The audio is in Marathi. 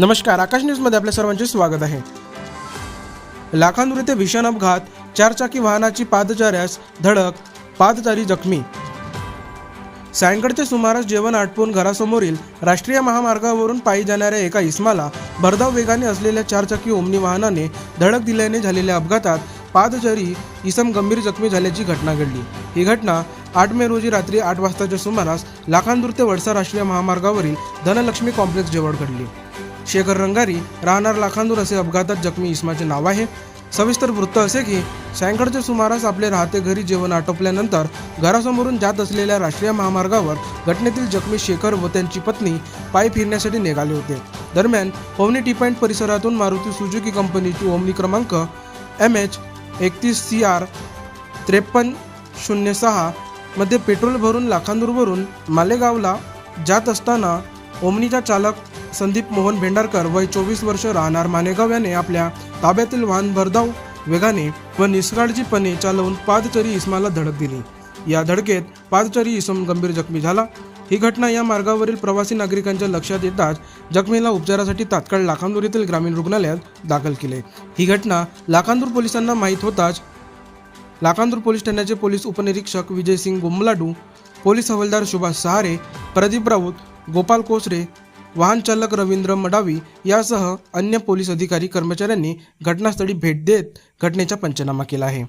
नमस्कार आकाश न्यूजमध्ये आपल्या सर्वांचे स्वागत आहे. लाखांदूर येथे भीषण अपघात चारचाकी वाहनाची पादचाऱ्यास धडक पादचारी जखमी. सायंकाळच्या सुमारास जेवण आटपून घरासमोरील राष्ट्रीय महामार्गावरून पायी जाणाऱ्या एका इस्माला भरधाव वेगाने असलेल्या चारचाकी ओमनी वाहनाने धडक दिल्याने झालेल्या अपघातात पादचारी इसम गंभीर जखमी झाल्याची घटना घडली. ही घटना आठ मे रोजी रात्री आठ वाजताच्या सुमारास लाखांदूर ते वडसा राष्ट्रीय महामार्गावरील धनलक्ष्मी कॉम्प्लेक्स जवळ घडली. शेखर रंगारी राहणार लाखांदूर असे अपघातात जखमी इस्माचे नाव आहे. सविस्तर वृत्त असे की सायंकाळच्या सुमारास आपले राहते घरी जेवण आटोपल्यानंतर घरासमोरून जात असलेल्या राष्ट्रीय महामार्गावर घटनेतील जखमी शेखर व त्यांची पत्नी पायी फिरण्यासाठी निघाले होते. दरम्यान ओमनी टी पॉईंट परिसरातून मारुती सुजुकी कंपनीची ओमनी क्रमांक एम एच एकतीस सी आर त्रेपन्न शून्य सहा मध्ये पेट्रोल भरून लाखांदूरवरून मालेगावला जात असताना ओमनीचा चालक संदीप मोहन भेंडारकर वय चोवीस वर्ष राहणार मानेगाव याने आपल्या ताब्यातील वाहन भरधाव वेगाने व निष्काळजीपणे चालवून पादचरी इसमाला धडक दिली. या धडकेत पादचरी इसम गंभीर जखमी झाला. ही घटना या मार्गावरील प्रवासी नागरिकांच्या लक्षात येताच जखमीला उपचारासाठी तात्काळ लाखांदूर येथील ग्रामीण रुग्णालयात दाखल केले. ही घटना लाखांदूर पोलिसांना माहीत होताच लाखांदूर पोलीस ठाण्याचे पोलीस उपनिरीक्षक विजयसिंग गुमलाडू पोलीस हवालदार सुभाष सहारे प्रदीप राऊत गोपाल कोसरे वाहन चालक रवींद्र मडावी यासह अन्य पोलीस अधिकारी कर्मचाऱ्यांनी घटनास्थळी भेट देत घटनेचा पंचनामा केला आहे.